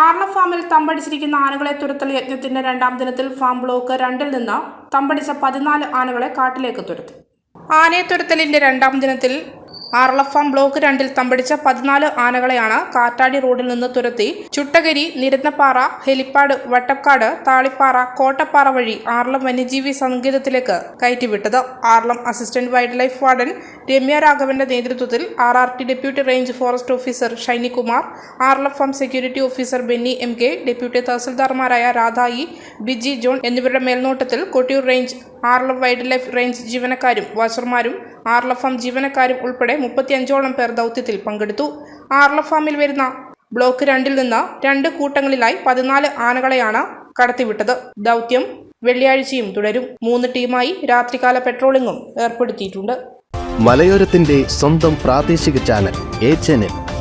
ആർണ ഫാമിൽ തമ്പടിച്ചിരിക്കുന്ന ആനകളെ തുരത്തൽ യജ്ഞത്തിന്റെ രണ്ടാം ദിനത്തിൽ ഫാം ബ്ലോക്ക് രണ്ടിൽ നിന്ന് തമ്പടിച്ച പതിനാല് ആനകളെ കാട്ടിലേക്ക് തുരത്തി. ആനയെ തുരത്തലിന്റെ രണ്ടാം ദിനത്തിൽ ആർളഫാം ബ്ലോക്ക് രണ്ടിൽ തമ്പടിച്ച പതിനാല് ആനകളെയാണ് കാറ്റാടി റോഡിൽ നിന്ന് തുരത്തി ചുട്ടകരി നിരന്നപ്പാറ ഹെലിപ്പാട് വട്ടക്കാട് താളിപ്പാറ കോട്ടപ്പാറ വഴി ആർളം വന്യജീവി സങ്കേതത്തിലേക്ക് കയറ്റിവിട്ടത്. Aralam assistant wild life warden Ramya രാഘവന്റെ നേതൃത്വത്തിൽ R R T deputy range forest officer Shinikumar Aralam farm security officer Benny M K deputy തഹസിൽദാർമാരായ രാധായി Biji John എന്നിവരുടെ മേൽനോട്ടത്തിൽ Kottiyoor range Aralam wild life range ജീവനക്കാരും വാച്ചർമാരും ആർലഫാം ജീവനക്കാരും ഉൾപ്പെടെ മുപ്പത്തിയഞ്ചോളം പേർ ദൗത്യത്തിൽ പങ്കെടുത്തു. ആർലഫാമിൽ വരുന്ന ബ്ലോക്ക് രണ്ടിൽ നിന്ന് രണ്ട് കൂട്ടങ്ങളിലായി പതിനാല് ആനകളെയാണ് കടത്തിവിട്ടത്. ദൗത്യം വെള്ളിയാഴ്ചയും തുടരും. മൂന്ന് ടീമായി രാത്രികാല പെട്രോളിംഗും ഏർപ്പെടുത്തിയിട്ടുണ്ട്. മലയോരത്തിന്റെ സ്വന്തം പ്രാദേശിക ചാനൽ എ ചാനൽ